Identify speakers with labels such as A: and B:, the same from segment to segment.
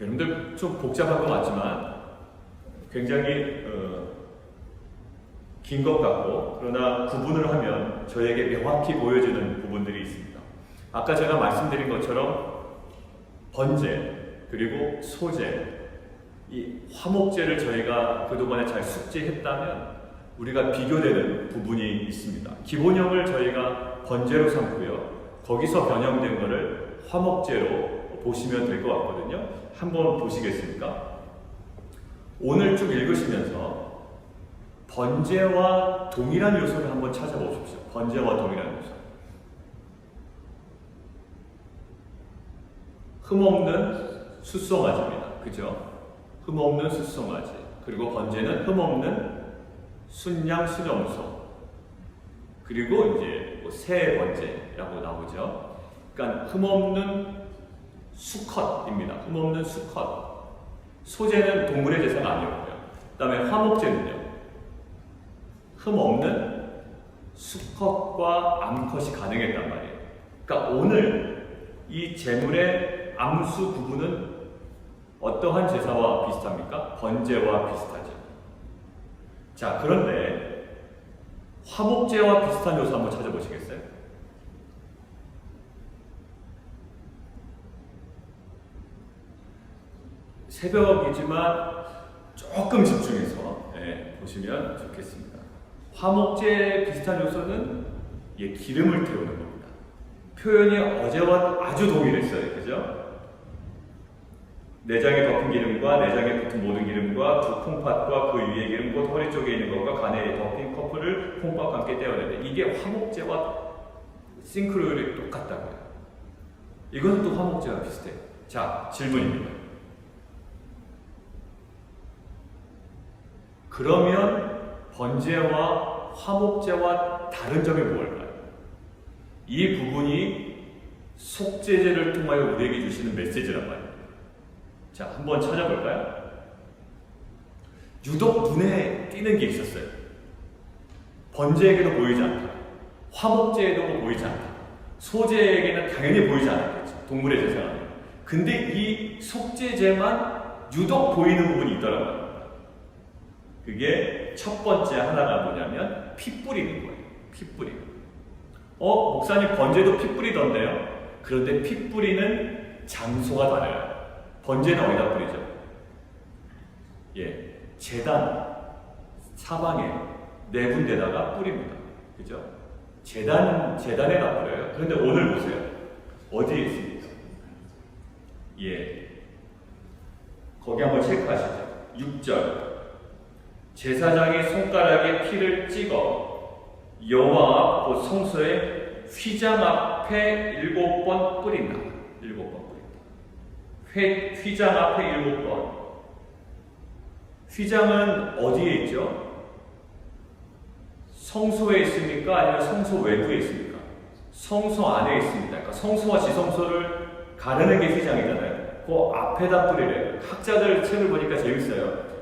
A: 여러분들 좀 복잡한 것 같지만 굉장히 어, 긴것 같고 그러나 구분을 하면 저에게 명확히 보여지는 부분들이 있습니다. 아까 제가 말씀드린 것처럼 번제 그리고 소제 이 화목제를 저희가 그동안에 잘 숙지했다면 우리가 비교되는 부분이 있습니다. 기본형을 저희가 번제로 삼고요. 거기서 변형된 것을 화목제로 보시면 될 것 같거든요. 한번 보시겠습니까? 오늘 쭉 읽으시면서 번제와 동일한 요소를 한번 찾아보십시오. 번제와 동일한 요소. 흠없는 숫송아지입니다. 그죠? 흠없는 숫송아지. 그리고 번제는 흠없는 순양 순염소. 그리고 이제 뭐 새 번제라고 나오죠. 그러니까 흠없는 수컷입니다. 흠없는 수컷. 소제는 동물의 제사가 아니었고요. 그 다음에 화목제는요. 흠없는 수컷과 암컷이 가능했단 말이에요. 그러니까 오늘 이 제물의 암수 구분은 어떠한 제사와 비슷합니까? 번제와 비슷하죠. 자, 그런데 화목제와 비슷한 요소 한번 찾아보시겠어요? 새벽이지만 조금 집중해서 예, 보시면 좋겠습니다. 화목제 비슷한 요소는 예, 기름을 태우는 겁니다. 표현이 어제와 아주 동일했어요. 그죠? 내장에 덮은 기름과 내장에 붙은 모든 기름과 두 콩팥과 그 위에 기름 곧 허리 쪽에 있는 것과 간에 덮인 커플을 콩팥과 함께 떼어내야 돼. 이게 화목제와 싱크로율이 똑같다고요. 또 화목제와 비슷해요. 자, 질문입니다. 그러면 번제와 화목제와 다른 점이 뭘까요? 이 부분이 속죄제를 통하여 우리에게 주시는 메시지란 말이에요. 자, 한번 찾아볼까요? 유독 눈에 띄는 게 있었어요. 번제에게도 보이지 않다. 화목제에도 보이지 않다. 소제에게는 당연히 보이지 않았겠죠. 동물의 제사가. 근데 이 속죄제만 유독 보이는 부분이 있더라고요. 그게 첫 번째 하나가 뭐냐면 피 뿌리는 거예요. 피 뿌리는. 어, 목사님 번제도 피 뿌리던데요? 그런데 피 뿌리는 장소가 달라요. 번제는 어디다 뿌리죠? 예, 재단 사방에 네 군데다가 뿌립니다. 그죠? 재단 재단에다 뿌려요. 그런데 오늘 보세요. 어디에 있습니까? 예, 거기 한번 체크하시죠. 6절. 제사장이 손가락에 피를 찍어 여호와 앞, 곧 성소의 휘장 앞에 일곱 번 뿌린다. 일곱 번 뿌린다. 회, 휘장 앞에 일곱 번. 휘장은 어디에 있죠? 성소에 있습니까? 아니면 성소 외부에 있습니까? 성소 안에 있습니다. 그러니까 성소와 지성소를 가르는 게 휘장이잖아요. 그 앞에다 뿌리래요. 학자들 책을 보니까 재밌어요.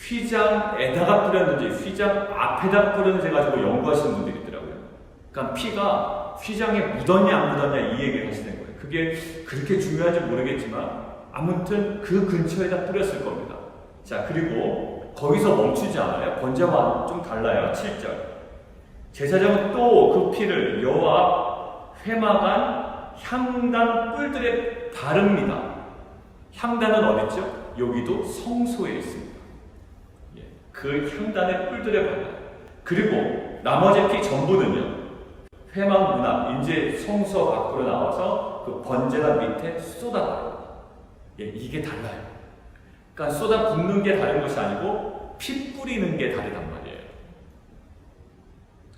A: 휘장에다가 뿌렸는지 휘장 앞에다 뿌렸는지 가지고 연구하시는 분들이 있더라고요. 그러니까 피가 휘장에 묻었냐 안 묻었냐 이 얘기를 하시는 거예요. 그게 그렇게 중요한지 모르겠지만 아무튼 그 근처에다 뿌렸을 겁니다. 자 그리고 거기서 멈추지 않아요. 번제와 좀 달라요. 7절. 제사장은 또 그 피를 여호와 회막안 향단 뿔들에 바릅니다. 향단은 어딨죠? 여기도 성소에 있습니다. 예, 그 향단의 뿔들에 발라요. 그리고 나머지 피 전부는요. 회막 문 앞, 이제 성소 밖으로 나와서 그 번제단 밑에 쏟아봐요. 예, 이게 달라요. 그러니까 쏟아 붓는 게 다른 것이 아니고 피 뿌리는 게 다르단 말이에요.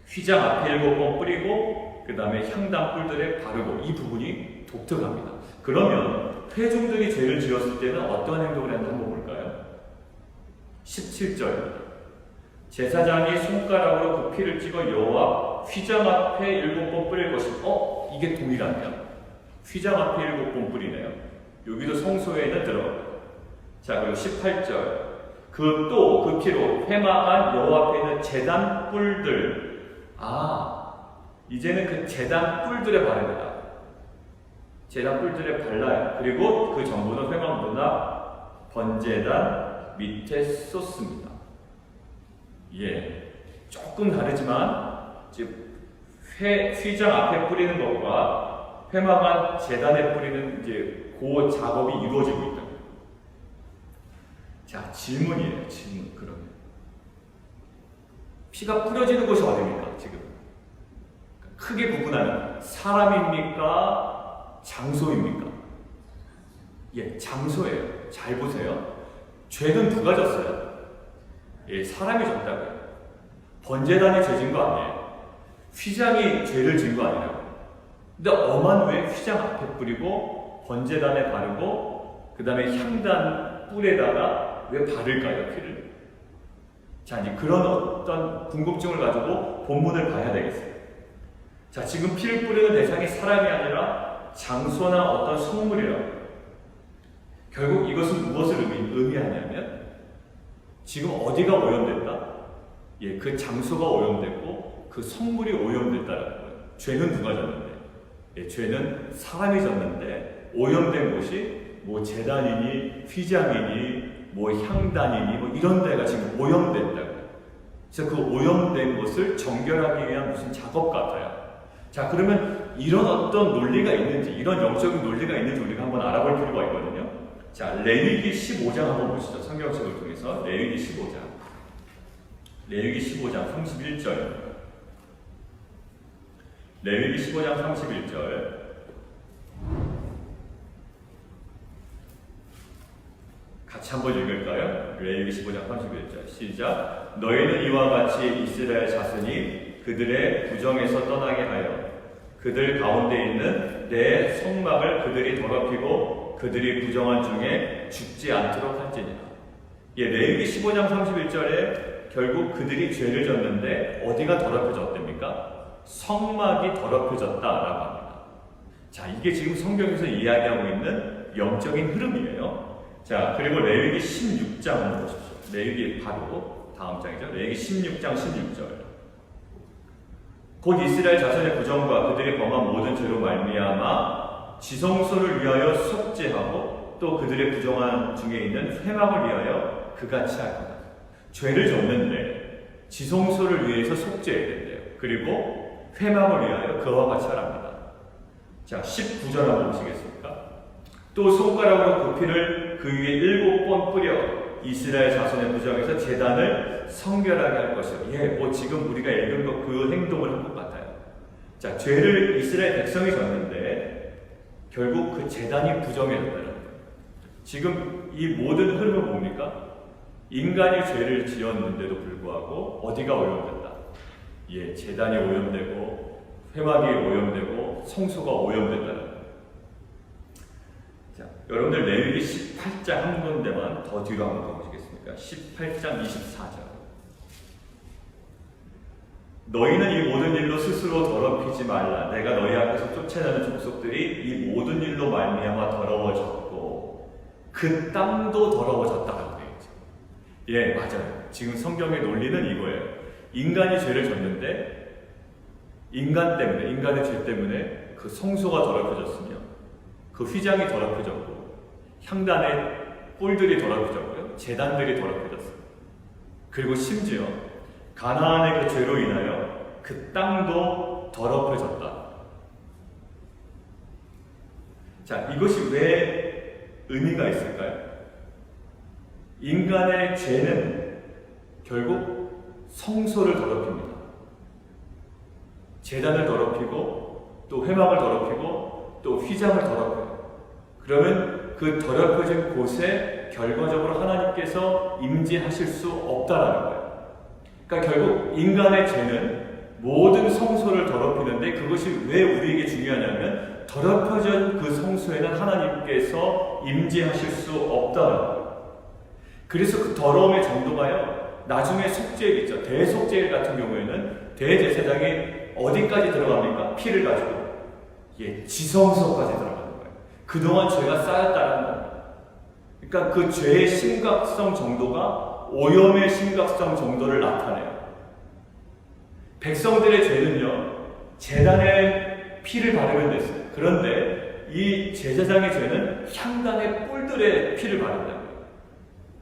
A: 휘장 앞에 일곱 번 뿌리고 그 다음에 향단 뿔들에 바르고 이 부분이 독특합니다. 그러면 회중들이 죄를 지었을 때는 어떤 행동을 했는지 한번 볼까요? 17절 제사장이 손가락으로 그 피를 찍어 여호와 휘장 앞에 일곱 번 뿌릴 것이 어? 이게 동일하네요. 휘장 앞에 일곱 번 뿌리네요. 여기도 성소에는 들어가요. 자 그리고 18절 그 또 그 피로 회막안 여호와 앞에 있는 제단 뿔들 아 이제는 그 제단 뿔들에 바릅니다. 제단 뿔들에 발라요. 그리고 그 전부는 회망부나 번제단 밑에 쏟습니다. 예, 조금 다르지만 이제 회 휘장 앞에 뿌리는 것과 회망한 제단에 뿌리는 이제 그 작업이 이루어지고 있다. 자 질문이에요. 질문 그러면 피가 뿌려지는 곳이 어디입니까 지금? 크게 구분하는 사람입니까? 장소입니까? 예, 장소예요. 잘 보세요. 죄는 누가 졌어요? 예, 사람이 졌다고요. 번제단이 죄 진 거 아니에요. 휘장이 죄를 진 거 아니라고. 근데 엄한 왜 휘장 앞에 뿌리고 번제단에 바르고 그 다음에 향단 뿔에다가 왜 바를까요 피를? 자 이제 그런 어떤 궁금증을 가지고 본문을 봐야 되겠어요. 자 지금 피를 뿌리는 대상이 사람이 아니라 장소나 어떤 성물이라고. 결국 이것은 무엇을 의미, 의미하냐면 지금 어디가 오염됐다? 예, 그 장소가 오염됐고 그 성물이 오염됐다라는 거예요. 죄는 누가 졌는데? 예, 죄는 사람이 졌는데 오염된 곳이 뭐 재단이니 휘장이니 뭐 향단이니 뭐 이런 데가 지금 오염됐다고요. 그래서 그 오염된 것을 정결하기 위한 무슨 작업 같아요. 자 그러면 이런 어떤 논리가 있는지 이런 영적인 논리가 있는지 우리가 한번 알아볼 필요가 있거든요. 자 레위기 15장 한번 보시죠. 성경책을 통해서. 레위기 15장. 레위기 15장 31절. 레위기 15장 31절. 같이 한번 읽을까요? 레위기 15장 31절. 시작. 너희는 이와 같이 이스라엘 자손이 그들의 부정에서 떠나게 하여 그들 가운데 있는 내 성막을 그들이 더럽히고 그들이 부정한 중에 죽지 않도록 할지니라 예, 레위기 15장 31절에 결국 그들이 죄를 졌는데 어디가 더럽혀졌답니까? 성막이 더럽혀졌다라고 합니다. 자, 이게 지금 성경에서 이야기하고 있는 영적인 흐름이에요. 자, 그리고 레위기 16장 한번 보십시오. 레위기 바로 다음 장이죠. 레위기 16장 16절. 곧 이스라엘 자손의 부정과 그들이 범한 모든 죄로 말미암아 지성소를 위하여 속죄하고 또 그들의 부정한 중에 있는 회막을 위하여 그같이 할 거다. 죄를 졌는데 지성소를 위해서 속죄해야 된대요. 그리고 회막을 위하여 그와 같이 하랍니다. 자, 19절 한번 보시겠습니까? 또 손가락으로 그 피를 그 위에 일곱 번 뿌려 이스라엘 자손의 부정에서 재단을 성결하게 할 것이요. 예, 뭐 지금 우리가 읽은 것 그 행동을 한 것 같아요. 자, 죄를 이스라엘 백성이 졌는데 결국 그 재단이 부정해졌다는 거예요. 지금 이 모든 흐름은 뭡니까? 인간이 죄를 지었는데도 불구하고 어디가 오염됐다? 예, 재단이 오염되고 회막이 오염되고 성소가 오염됐다는. 자, 여러분들 레위기 18장 한 군데만 더 뒤로 한번 가보시겠습니까? 18장 24절. 너희는 이 모든 일로 스스로 더럽히지 말라. 내가 너희 앞에서 쫓아내는 족속들이 이 모든 일로 말미암아 더러워졌고 그 땅도 더러워졌다라고 되어 있죠. 예, 맞아요. 지금 성경의 논리는 이거예요. 인간이 죄를 졌는데 인간 때문에 인간의 죄 때문에 그 성소가 더럽혀졌으며 그 휘장이 더럽혀졌고 향단의 뿔들이 더럽혀졌고요. 재단들이 더럽혀졌어요. 그리고 심지어 가나안의 그 죄로 인하여 그 땅도 더럽혀졌다. 자, 이것이 왜 의미가 있을까요? 인간의 죄는 결국 성소를 더럽힙니다. 재단을 더럽히고 또 회막을 더럽히고 또 휘장을 더럽혀요. 그러면 그 더럽혀진 곳에 결과적으로 하나님께서 임재하실 수 없다라는 거예요. 그러니까 결국 인간의 죄는 모든 성소를 더럽히는데 그것이 왜 우리에게 중요하냐면 더럽혀진 그 성소에는 하나님께서 임재하실 수 거예요. 그래서 그 더러움의 정도가요. 나중에 속죄일이죠. 대속죄일 같은 경우에는 대제사장이 어디까지 들어갑니까? 피를 가지고 예, 지성소까지 들어가는 거예요. 그동안 죄가 쌓였다는 거예요. 그러니까 그 죄의 심각성 정도가 오염의 심각성 정도를 나타내요. 백성들의 죄는요, 재단에 피를 바르면 됐어요. 그런데 이 제사장의 죄는 향단의 뿔들의 피를 바른다고요.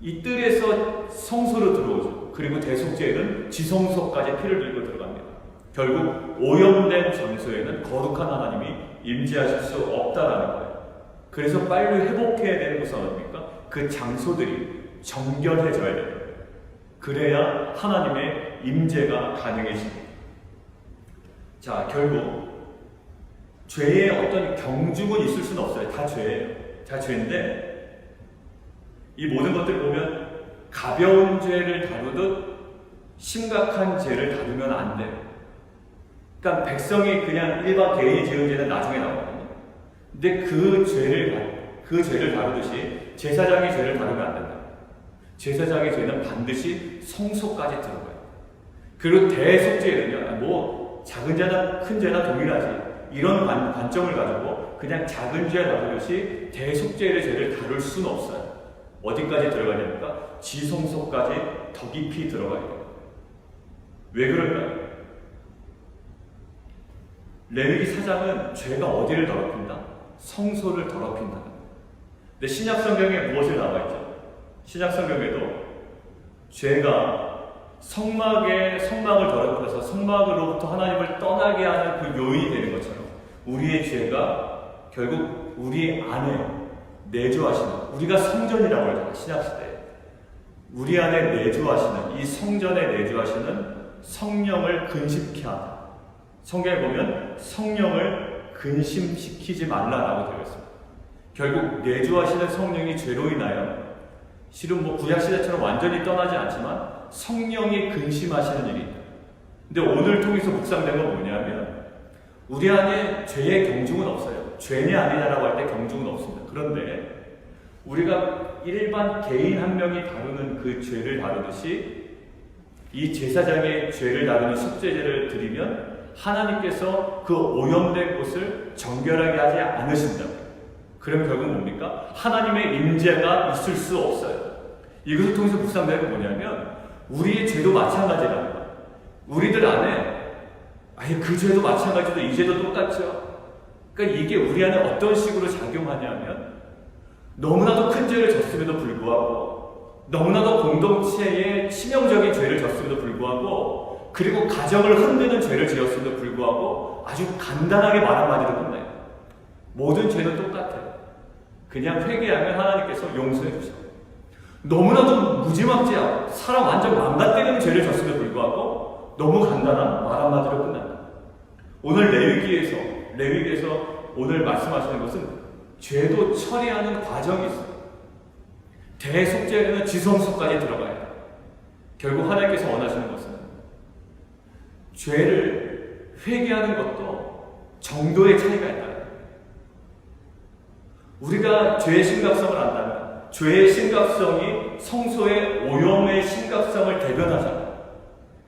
A: 이 뜰에서 성소로 들어오죠. 그리고 대속죄는 지성소까지 피를 들고 들어갑니다. 결국 오염된 장소에는 거룩한 하나님이 임재하실 수 없다라는 거예요. 그래서 빨리 회복해야 되는 것은 어딥니까? 그 장소들이 정결해져야 돼요. 그래야 하나님의 임재가 가능해집니다. 자, 결국 죄의 어떤 경중은 있을 수는 없어요. 다 죄예요. 다 죄인데 이 모든 것들을 보면 가벼운 죄를 다루듯 심각한 죄를 다루면 안 돼요. 그러니까 백성이 그냥 일반 개인이 지은 죄는 나중에 나오거든요. 근데 그 죄를 그 죄를 다루듯이 제사장의 죄를 다루면 안 된다. 제사장의 죄는 반드시 성소까지 들어가요. 그리고 대속죄는요, 뭐 작은 죄나 큰 죄나 동일하지. 이런 관, 관점을 가지고 그냥 작은 죄 다루듯이 대속죄의 죄를 다룰 수는 없어요. 어디까지 들어가야 됩니까? 지성소까지 더 깊이 들어가야 돼요. 왜 그럴까요? 레위기 사장은 죄가 어디를 더럽힌다? 성소를 더럽힌다. 근데 신약 성경에 무엇을 나와 있죠? 신약 성경에도 죄가 성막의 성막을 더럽혀서 성막으로부터 하나님을 떠나게 하는 그 요인이 되는 것처럼 우리의 죄가 결국 우리 안에 내주하시는 우리가 성전이라고 하잖아요 신약 시대에 우리 안에 내주하시는 이 성전에 내주하시는 성령을 근심케 하다. 성경에 보면 성령을 근심시키지 말라라고 되어 있습니다. 결국 내주하시는 성령이 죄로 인하여 실은 뭐 구약 시대처럼 완전히 떠나지 않지만 성령이 근심하시는 일이 있다. 근데 오늘 통해서 묵상된 건 뭐냐면 우리 안에 죄의 경중은 없어요. 죄냐 아니냐라고 할 때 경중은 없습니다. 그런데 우리가 일반 개인 한 명이 다루는 그 죄를 다루듯이 이 제사장의 죄를 다루는 속죄제를 드리면 하나님께서 그 오염된 곳을 정결하게 하지 않으신다. 그러면 결국 뭡니까? 하나님의 임재가 있을 수 없어요. 이것을 통해서 묵상되는 건 뭐냐면 우리의 죄도 마찬가지라는 거예요. 우리들 안에 아예 그 죄도 마찬가지로 이 죄도 똑같죠. 그러니까 이게 우리 안에 어떤 식으로 작용하냐면 너무나도 큰 죄를 졌음에도 불구하고 너무나도 공동체에 치명적인 죄를 졌음에도 불구하고 그리고 가정을 흔드는 죄를 지었음에도 불구하고 아주 간단하게 말 한마디로 끝나요. 모든 죄는 똑같아요. 그냥 회개하면 하나님께서 용서해 주셔. 너무나도 무지막지하고 사람 완전 망가뜨리는 죄를 졌음에도 불구하고 너무 간단한 말 한마디로 끝난다. 오늘 레위기에서 레위기에서 오늘 말씀하시는 것은 죄도 처리하는 과정이 있어요. 대속죄는 지성소까지 들어가야 돼요. 결국 하나님께서 원하시는 것은 죄를 회개하는 것도 정도의 차이가 있다. 우리가 죄의 심각성을 안다면 죄의 심각성이 성소의 오염의 심각성을 대변하잖아요.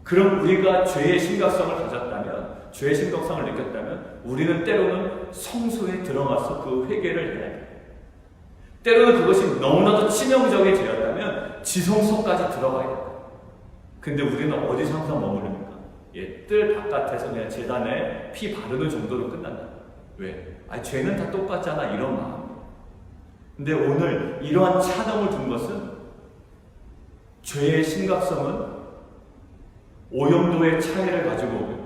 A: 그럼 우리가 죄의 심각성을 가졌다면, 죄의 심각성을 느꼈다면, 우리는 때로는 성소에 들어가서 그 회개를 해야 돼요. 때로는 그것이 너무나도 치명적인 죄였다면, 지성소까지 들어가야 돼요. 근데 우리는 어디서 항상 머무릅니까? 예, 뜰 바깥에서 그냥 재단에 피 바르는 정도로 끝난다. 왜? 아, 죄는 다 똑같잖아. 이런 마음. 근데 오늘 이러한 차동을 둔 것은 죄의 심각성은 오염도의 차이를 가지고 오고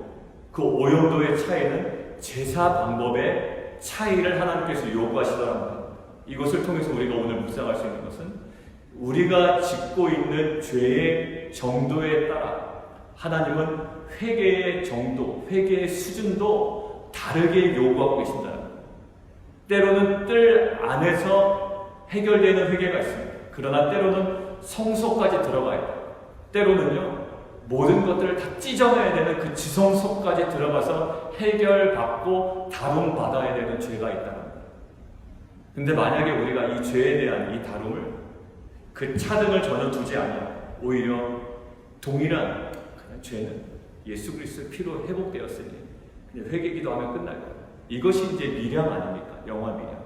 A: 그 오염도의 차이는 제사 방법의 차이를 하나님께서 요구하시더랍니다. 이것을 통해서 우리가 오늘 묵상할 수 있는 것은 우리가 짓고 있는 죄의 정도에 따라 하나님은 회개의 정도, 회개의 수준도 다르게 요구하고 계신다. 때로는 뜰 안에서 해결되는 회개가 있습니다. 그러나 때로는 성소까지 들어가야 돼요. 때로는요, 모든 것들을 다 찢어내야 되는 그 지성소까지 들어가서 해결받고 다룸받아야 되는 죄가 있다. 근데 만약에 우리가 이 죄에 대한 이 다rum을 그 차등을 전혀 두지 않아 오히려 동일한 그냥 죄는 예수 그리스도의 피로 회복되었으니 그냥 회개기도 하면 끝날 거예요. 이것이 이제 미량 아닙니까? 영화 미량.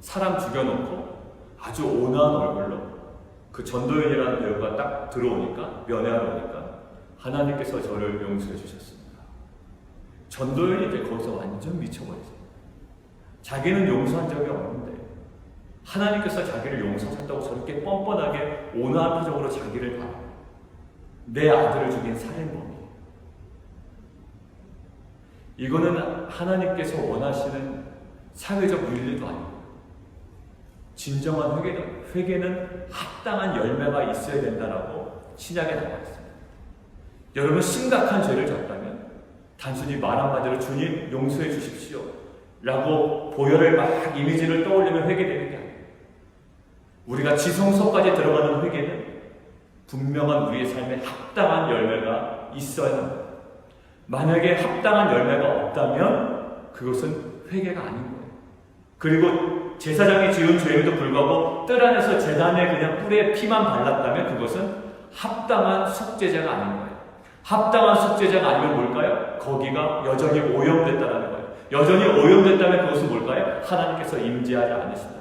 A: 사람 죽여놓고 아주 온화한 얼굴로 그 전도연이라는 배우가 딱 들어오니까 면회하러 오니까 하나님께서 저를 용서해 주셨습니다. 전도연이 이제 거기서 완전 미쳐버렸어요. 자기는 용서한 적이 없는데 하나님께서 자기를 용서하셨다고 저렇게 뻔뻔하게 온화한 표정으로 자기를 봐. 내 아들을 죽인 살인범이. 이거는 하나님께서 원하시는 사회적 윤리도 아니고 진정한 회개다. 회개는 합당한 열매가 있어야 된다라고 신약에 나와 있습니다. 여러분 심각한 죄를 졌다면 단순히 말 한마디로 주님 용서해 주십시오 라고 보혈을 막 이미지를 떠올리면 회개되는 게 아니에요. 우리가 지성소까지 들어가는 회개는 분명한 우리의 삶에 합당한 열매가 있어야 합니다. 만약에 합당한 열매가 없다면 그것은 회개가 아닌 거예요. 그리고 제사장이 지은 죄에도 불구하고 뜰 안에서 재단에 그냥 뿔에 피만 발랐다면 그것은 합당한 속죄제가 아닌 거예요. 합당한 속죄제가 아니면 뭘까요? 거기가 여전히 오염됐다는 거예요. 여전히 오염됐다면 그것은 뭘까요? 하나님께서 임재하지 않으신다.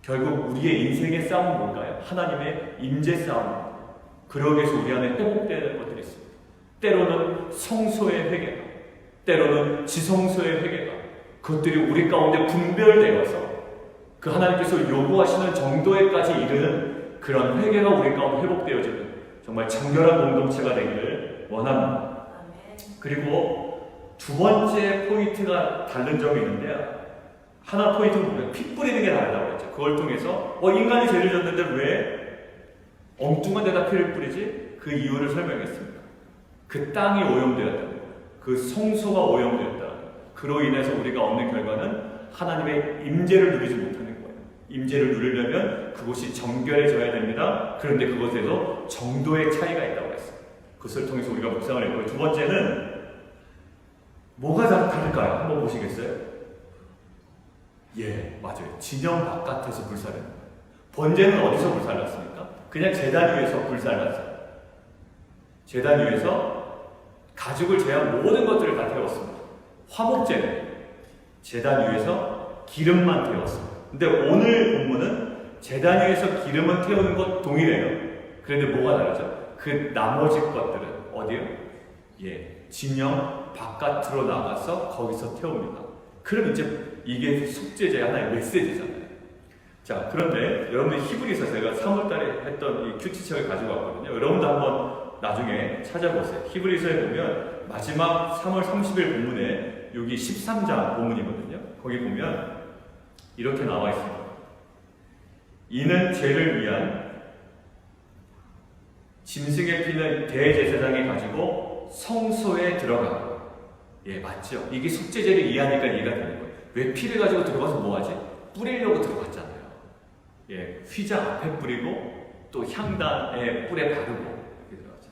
A: 결국 우리의 인생의 싸움은 뭘까요? 하나님의 임재 싸움입니다. 그러기 위해서 우리 안에 회복되는 것들이 있습니다. 때로는 성소의 회개가, 때로는 지성소의 회개가, 그것들이 우리 가운데 분별되어서 그 하나님께서 요구하시는 정도에까지 이르는 그런 회개가 우리 가운데 회복되어지는 정말 정결한 공동체가 되기를 원합니다. 그리고 두 번째 포인트가 다른 점이 있는데요. 하나 포인트는 뭐예요? 피 뿌리는 게 다르다고 했죠. 그걸 통해서 어 인간이 죄를 졌는데 왜 엉뚱한 데다 피를 뿌리지? 그 이유를 설명했습니다. 그 땅이 오염되었다는 거예요. 그 성소가 오염되었다. 그로 인해서 우리가 얻는 결과는 하나님의 임재를 누리지 못하는 거예요. 임재를 누리려면 그곳이 정결해져야 됩니다. 그런데 그것에도 정도의 차이가 있다고 했어요. 그것을 통해서 우리가 묵상을 했고요. 두 번째는 뭐가 다를까요? 한번 보시겠어요? 예, 맞아요. 진영 바깥에서 불살은 번제는 어디서 불살났습니까? 그냥 재단 위에서 불살났어요. 재단 위에서 가죽을 제한 모든 것들을 다 태웠습니다. 화목제는 재단 위에서 기름만 태웠습니다. 근데 오늘 본문은 재단 위에서 기름은 태우는 것 동일해요. 그런데 뭐가 다르죠? 그 나머지 것들은 어디요? 예, 진영 바깥으로 나가서 거기서 태웁니다. 그럼 이제 이게 속죄제 하나의 메시지잖아요. 자, 그런데 여러분들 히브리서 제가 3월달에 했던 이 큐티책을 가지고 왔거든요. 여러분도 한번 나중에 찾아보세요. 히브리서에 보면 마지막 3월 30일 본문에 여기 13장 본문이거든요. 거기 보면 이렇게 나와 있습니다. 이는 죄를 위한 짐승의 피는 대제사장이 가지고 성소에 들어가. 예, 맞죠. 이게 속죄제를 이해하니까 이해가 되는 거예요. 왜 피를 가지고 들어가서 뭐하지? 뿌리려고 들어갔잖아요. 예, 휘장 앞에 뿌리고 또 향단에 뿔에 바르고 이렇게 들어가죠.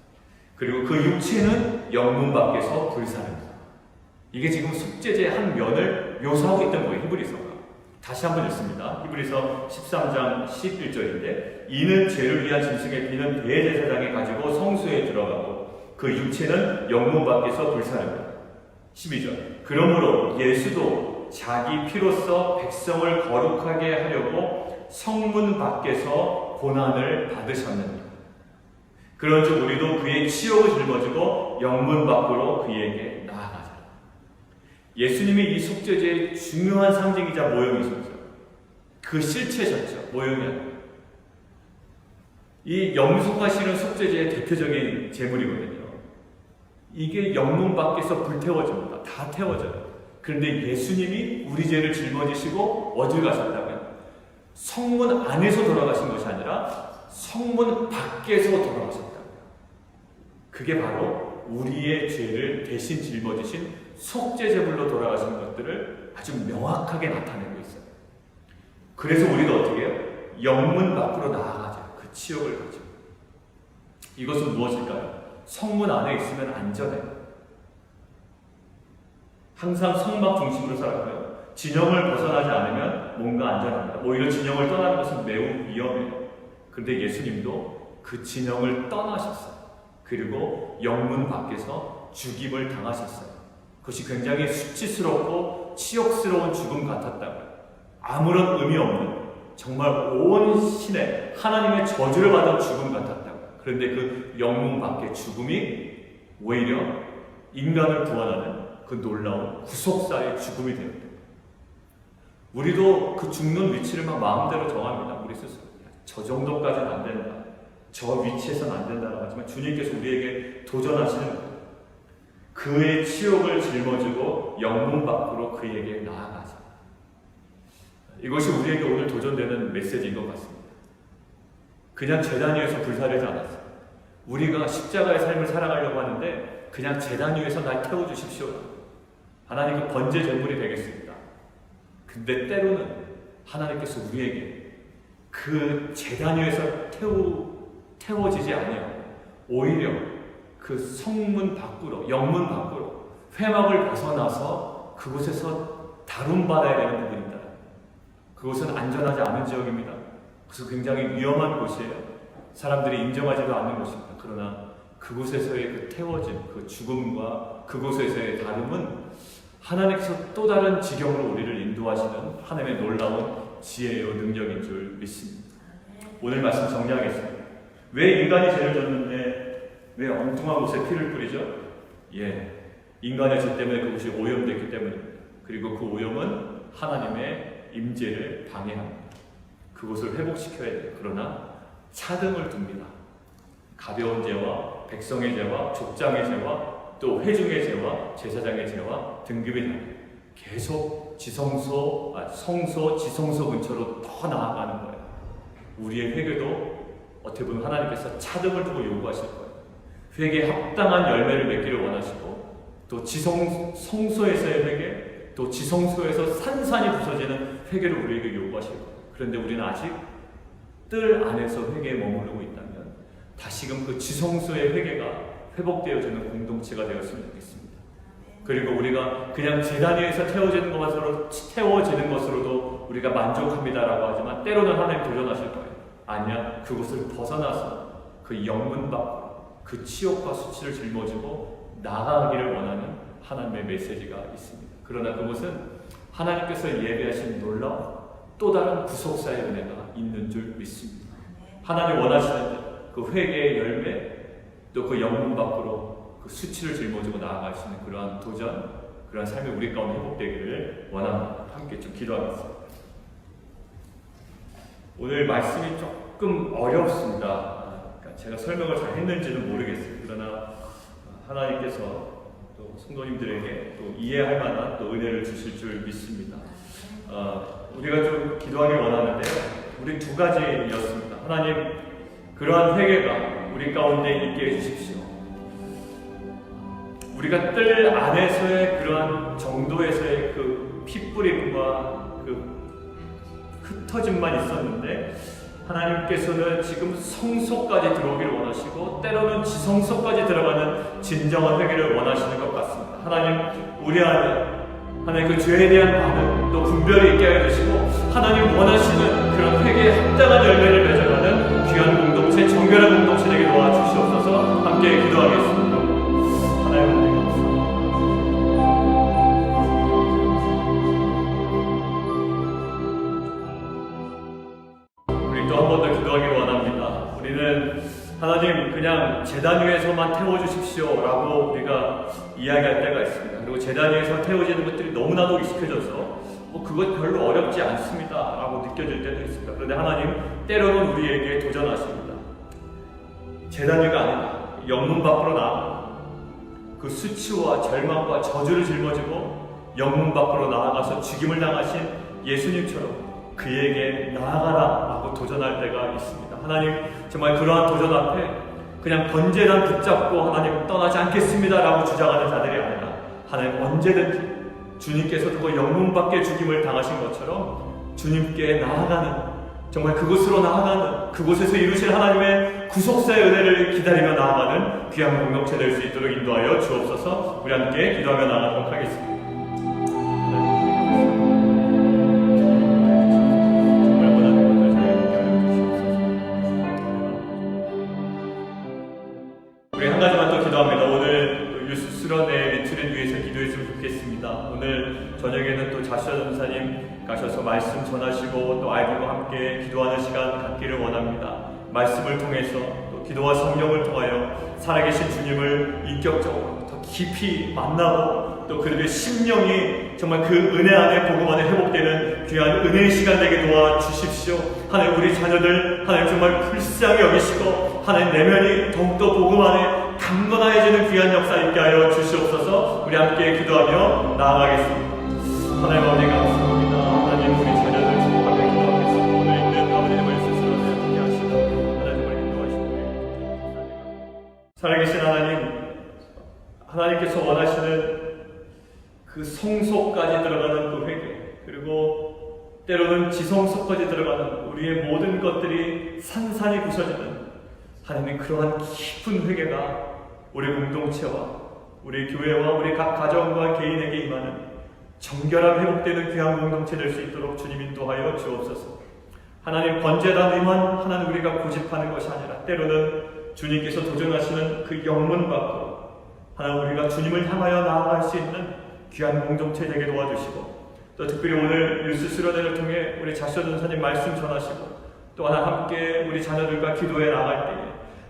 A: 그리고 그 육체는 영문 밖에서 불사릅니다. 이게 지금 속죄제의 한 면을 묘사하고 있던 거예요. 히브리서가. 다시 한번 읽습니다. 히브리서 13장 11절인데 이는 죄를 위한 짐승의 피는 대제사장이 가지고 성소에 들어가고 그 육체는 영문 밖에서 불사릅니다. 12절. 그러므로 예수도 자기 피로써 백성을 거룩하게 하려고 성문 밖에서 고난을 받으셨느니라. 그런즉 우리도 그의 치욕을 짊어지고 영문 밖으로 그에게. 예수님이 이 속죄제의 중요한 상징이자 모형이셨죠. 그 실체셨죠. 모형이 아니라. 이 실은 속죄제의 대표적인 제물이거든요. 이게 영문 밖에서 불태워집니다. 다 태워져요. 그런데 예수님이 우리 죄를 짊어지시고 어딜 가셨다면 성문 안에서 돌아가신 것이 아니라 성문 밖에서 돌아가셨다. 그게 바로 우리의 죄를 대신 짊어지신 속죄 제물로 돌아가신 것들을 아주 명확하게 나타내고 있어요. 그래서 우리도 어떻게 해요? 영문 밖으로 나아가자. 그 치욕을 가지고. 이것은 무엇일까요? 성문 안에 있으면 안전해요. 항상 성막 중심으로 살아가요. 진영을 벗어나지 않으면 뭔가 안전합니다. 오히려 진영을 떠나는 것은 매우 위험해요. 그런데 예수님도 그 진영을 떠나셨어요. 그리고 영문 밖에서 죽임을 당하셨어요. 그것이 굉장히 수치스럽고 치욕스러운 죽음 같았다고요. 아무런 의미 없는 정말 온 신의 하나님의 저주를 받은 죽음 같았다고요. 그런데 그 영문 밖의 죽음이 오히려 인간을 구원하는 그 놀라운 구속사의 죽음이 되었다. 우리도 그 죽는 위치를 막 마음대로 정합니다. 우리 스스로. 저 정도까지는 안 된다. 저 위치에서는 안 된다라고 하지만 주님께서 우리에게 도전하시는 거예요. 그의 치욕을 짊어지고 영문 밖으로 그에게 나아가자. 이것이 우리에게 오늘 도전되는 메시지인 것 같습니다. 그냥 재단 위에서 불사르지 않았어요. 우리가 십자가의 삶을 살아가려고 하는데 그냥 재단 위에서 날 태워주십시오. 하나님 그 번제 제물이 되겠습니다. 근데 때로는 하나님께서 우리에게 그 재단 위에서 태우, 태워지지 아니하고 오히려 그 성문 밖으로 영문 밖으로 회막을 벗어나서 그곳에서 다룬받아야 되는 부분이다. 그곳은 안전하지 않은 지역입니다. 그래서 굉장히 위험한 곳이에요. 사람들이 인정하지도 않는 곳입니다. 그러나 그곳에서의 그 태워진 그 죽음과 그곳에서의 다름은 하나님께서 또 다른 지경으로 우리를 인도하시는 하나님의 놀라운 지혜요 능력인 줄 믿습니다. 오늘 말씀 정리하겠습니다. 왜 인간이 죄를 졌는데 왜 엉뚱한 곳에 피를 뿌리죠? 예, 인간의 죄 때문에 그곳이 오염됐기 때문입니다. 그리고 그 오염은 하나님의 임재를 방해합니다. 그곳을 회복시켜야 돼요. 그러나 차등을 둡니다. 가벼운 죄와 백성의 죄와 족장의 죄와 또 회중의 죄와 제사장의 죄와 등급이 다르요 계속 지성소, 아, 성소, 지성소 근처로 더 나아가는 거예요. 우리의 회개도 어떻게 보면 하나님께서 차등을 두고 요구하실 거예요. 회개에 합당한 열매를 맺기를 원하시고 또 지성 성소에서의 회개, 또 지성소에서 산산이 부서지는 회개를 우리에게 거예요. 그런데 우리는 아직 뜰 안에서 회개에 머무르고 있다면 다시금 그 지성소의 회개가 회복되어지는 공동체가 되었으면 좋겠습니다. 그리고 우리가 그냥 재단 위에서 태워지는 것으로 태워지는 것으로도 우리가 만족합니다라고 하지만 때로는 하나님 도전하실 거예요. 아니야 그곳을 벗어나서 그 영문 밖 그 치욕과 수치를 짊어지고 나아가기를 원하는 하나님의 메시지가 있습니다. 그러나 그곳은 하나님께서 예배하신 놀라운 또 다른 구속사의 은혜가 있는 줄 믿습니다. 하나님 원하시는 그 회개의 열매 또 그 영문 밖으로 그 수치를 짊어지고 나아갈 수 있는 그러한 도전, 그러한 삶이 우리 가운데 회복되기를 원합니다. 함께 좀 기도하겠습니다. 오늘 말씀이 조금 어렵습니다. 제가 설명을 잘 했는지는 모르겠어요. 그러나 하나님께서 또 성도님들에게 또 이해할 만한 또 은혜를 주실 줄 믿습니다. 어, 우리가 좀 기도하길 원하는데요. 우리 두 가지였습니다. 하나님, 그러한 회개가 우리 가운데 있게 해주십시오. 우리가 뜰 안에서의 그러한 정도에서의 그 핏뿌림과 그 흩어짐만 있었는데 하나님께서는 지금 성소까지 들어오기를 원하시고 때로는 지성소까지 들어가는 진정한 회개를 원하시는 것 같습니다. 하나님 우리 안에 하나님 그 죄에 대한 반응 또 분별이 있게 해주시고 하나님 원하시는 그런 회개에 합당한 열매를 맺어가는 귀한 공동체 정결한 공동체 되게 도와주시옵소서 함께 기도하겠습니다. 하나님 그냥 재단 위에서만 태워주십시오라고 우리가 이야기할 때가 있습니다. 그리고 재단 위에서 태워지는 것들이 너무나도 익숙해져서 뭐 그것 별로 어렵지 않습니다라고 느껴질 때도 있습니다. 그런데 하나님 때로는 우리에게 도전하십니다. 재단 위가 아니라 영문 밖으로 나아가 그 수치와 절망과 저주를 짊어지고 영문 밖으로 나아가서 죽임을 당하신 예수님처럼 그에게 나아가라라고 도전할 때가 있습니다. 하나님 정말 그러한 도전 앞에 그냥 번제단 붙잡고 하나님 떠나지 않겠습니다라고 주장하는 자들이 아니라 하나님 언제든지 주님께서도 그 영문 밖에 죽임을 당하신 것처럼 주님께 나아가는 정말 그곳으로 나아가는 그곳에서 이루실 하나님의 구속사의 은혜를 기다리며 나아가는 귀한 공동체 될 수 있도록 인도하여 주옵소서 우리 함께 기도하며 나아가도록 하겠습니다. 말씀 전하시고 또 아이들과 함께 기도하는 시간 갖기를 원합니다. 말씀을 통해서 또 기도와 성령을 통하여 살아계신 주님을 인격적으로 더 깊이 만나고 또 그들의 심령이 정말 그 은혜 안에 복음 안에 회복되는 귀한 은혜의 시간 되게 도와 주십시오. 하나님 우리 자녀들 하나님 정말 불쌍히 여기시고 하나님 내면이 더욱더 복음 안에 강건해지는 귀한 역사 있게 하여 주시옵소서. 우리 함께 기도하며 나아가겠습니다. 하나님 아버지 감사합니다. 하나님께서 원하시는 그 성소까지 들어가는 그 회개 그리고 때로는 지성소까지 들어가는 우리의 모든 것들이 산산이 부서지는 하나님 그러한 깊은 회개가 우리 공동체와 우리 교회와 우리 각 가정과 개인에게 임하는 정결한 회복되는 귀한 공동체 될 수 있도록 주님 인도하여 주옵소서. 하나님 번제단위만 하나님 우리가 고집하는 것이 아니라 때로는 주님께서 도전하시는 그 영문 밖으로 하나님 우리가 주님을 향하여 나아갈 수 있는 귀한 공동체 되게 도와주시고 또 특별히 오늘 뉴스 수련회를 통해 우리 자시오 전사님 말씀 전하시고 또 하나 함께 우리 자녀들과 기도해 나갈 때에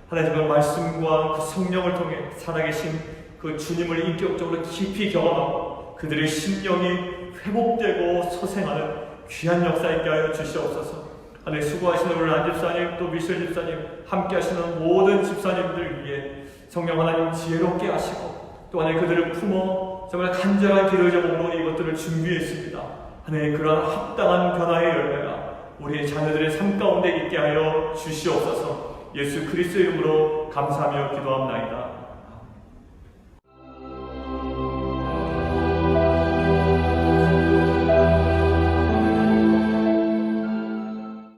A: 하나님 정말 말씀과 그 성령을 통해 살아계신 그 주님을 인격적으로 깊이 경험하고 그들의 심령이 회복되고 소생하는 귀한 역사 있게 하여 주시옵소서. 하나님 수고하시는 우리 안 집사님 또 미셸 집사님 함께 하시는 모든 집사님들 위해 성령 하나님 지혜롭게 하시고 또 하나님 그들을 품어 정말 간절한 기도의 제목으로 이것들을 준비했습니다. 하나님 그러한 합당한 변화의 열매가 우리의 자녀들의 삶 가운데 있게 하여 주시옵소서 예수 그리스도 이름으로 감사하며 기도합나이다.